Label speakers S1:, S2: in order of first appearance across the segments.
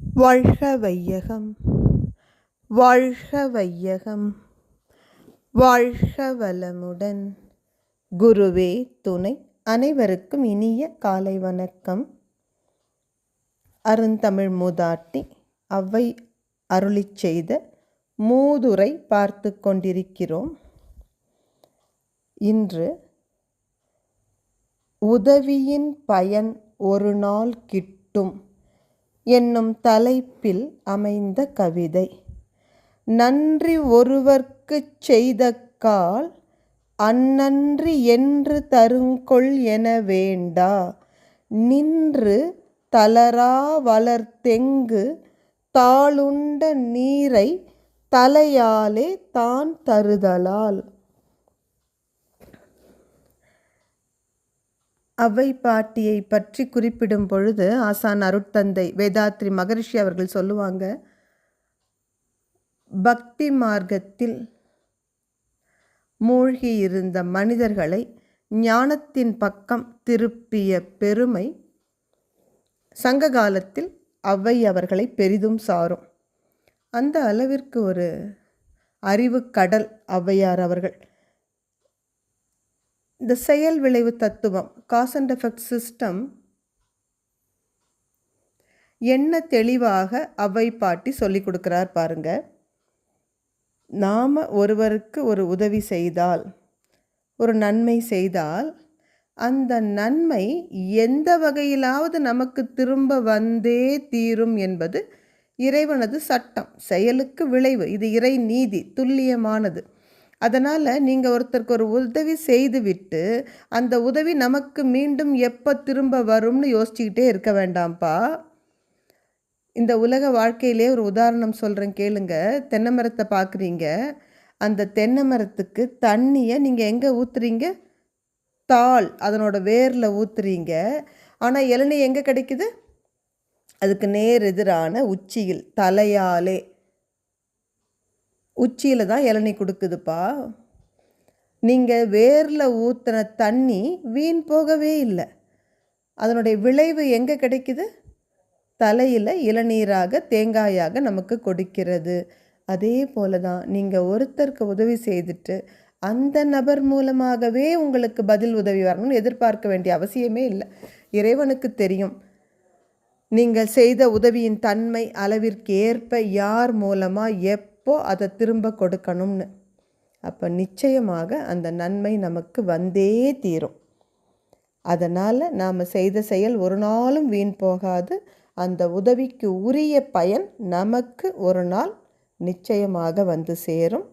S1: வாழ்க வையகம். வாழ்க வையகம். வாழ்க வளமுடன். குருவே துணை. அனைவருக்கும் இனிய காலை வணக்கம். அருந்தமிழ் மூதாட்டி அவ்வை அருளிச் செய்த மூதுரை பார்த்து கொண்டிருக்கிறோம். இன்று உதவியின் பயன் ஒரு நாள் கிட்டும். என்னும் தலைப்பில் அமைந்த கவிதை. நன்றி ஒருவர்க்குச் செய்த கால் அந்நன்றி என்று தருங்கொள் என வேண்டா. நின்று தளரா வளர்த்தெங்கு தாளுண்ட நீரை தலையாலே தான் தருதலால். அவை பாட்டியை பற்றி குறிப்பிடும் பொழுது ஆசான் அருட்தந்தை வேதாத்ரி மகரிஷி அவர்கள் சொல்லுவாங்க பக்தி மார்க்கத்தில் மூழ்கி இருந்த மனிதர்களை ஞானத்தின் பக்கம் திருப்பிய பெருமை சங்க காலத்தில் அவ்வை அவர்களை பெரிதும் சாரும். அந்த அளவிற்கு ஒரு அறிவு கடல் ஔவையார் அவர்கள். இந்த செயல் விளைவு தத்துவம் காஸ் அண்ட் எஃபெக்ட் சிஸ்டம் என்ன தெளிவாக அவை பாட்டி சொல்லி கொடுக்குறார் பாருங்க. நாம் ஒருவருக்கு ஒரு உதவி செய்தால் ஒரு நன்மை செய்தால் அந்த நன்மை எந்த வகையிலாவது நமக்கு திரும்ப வந்தே தீரும் என்பது இறைவனது சட்டம் செயலுக்கு விளைவு. இது இறை நீதி துல்லியமானது. அதனால் நீங்கள் ஒருத்தருக்கு ஒரு உதவி செய்துவிட்டு அந்த உதவி நமக்கு மீண்டும் எப்போ திரும்ப வரும்னு யோசிச்சுக்கிட்டே இருக்க வேண்டாம்ப்பா. இந்த உலக வாழ்க்கையிலே ஒரு உதாரணம் சொல்கிறேன் கேளுங்க. தென்னை மரத்தை பார்க்குறீங்க அந்த தென்னை மரத்துக்கு தண்ணியை நீங்கள் எங்கே ஊற்றுறீங்க தாள் அதனோட வேரில் ஊற்றுறீங்க ஆனால் இளநீ எங்கே கிடைக்குது? அதுக்கு நேர் எதிரான உச்சியில் தலையாலே. உச்சியில் தான் இளநீ கொடுக்குதுப்பா. நீங்கள் வேரில் ஊற்றின தண்ணி வீண் போகவே இல்லை. அதனுடைய விளைவு எங்கே கிடைக்குது? தலையில் இளநீராக தேங்காயாக நமக்கு கொடுக்கிறது. அதே போல தான் நீங்கள் ஒருத்தருக்கு உதவி செய்துட்டு அந்த நபர் மூலமாகவே உங்களுக்கு பதில் உதவி வரணும்னு எதிர்பார்க்க வேண்டிய அவசியமே இல்லை. இறைவனுக்கு தெரியும். நீங்கள் செய்த உதவியின் தன்மை அளவிற்கு ஏற்ப யார் மூலமாக எப் எப்போ அதை திரும்ப கொடுக்கணும்னு? அப்போ நிச்சயமாக அந்த நன்மை நமக்கு வந்தே தீரும். அதனால் நாம் செய்த செயல் ஒரு நாளும் வீண் போகாது. அந்த உதவிக்கு உரிய பயன் நமக்கு ஒரு நாள் நிச்சயமாக வந்து சேரும்.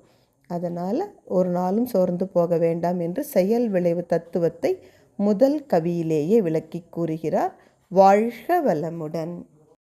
S1: அதனால் ஒரு நாளும் சோர்ந்து போக வேண்டாம் என்று செயல் விளைவு தத்துவத்தை முதல் கவியிலேயே விளக்கி கூறுகிறார் வாழ்க வளமுடன்.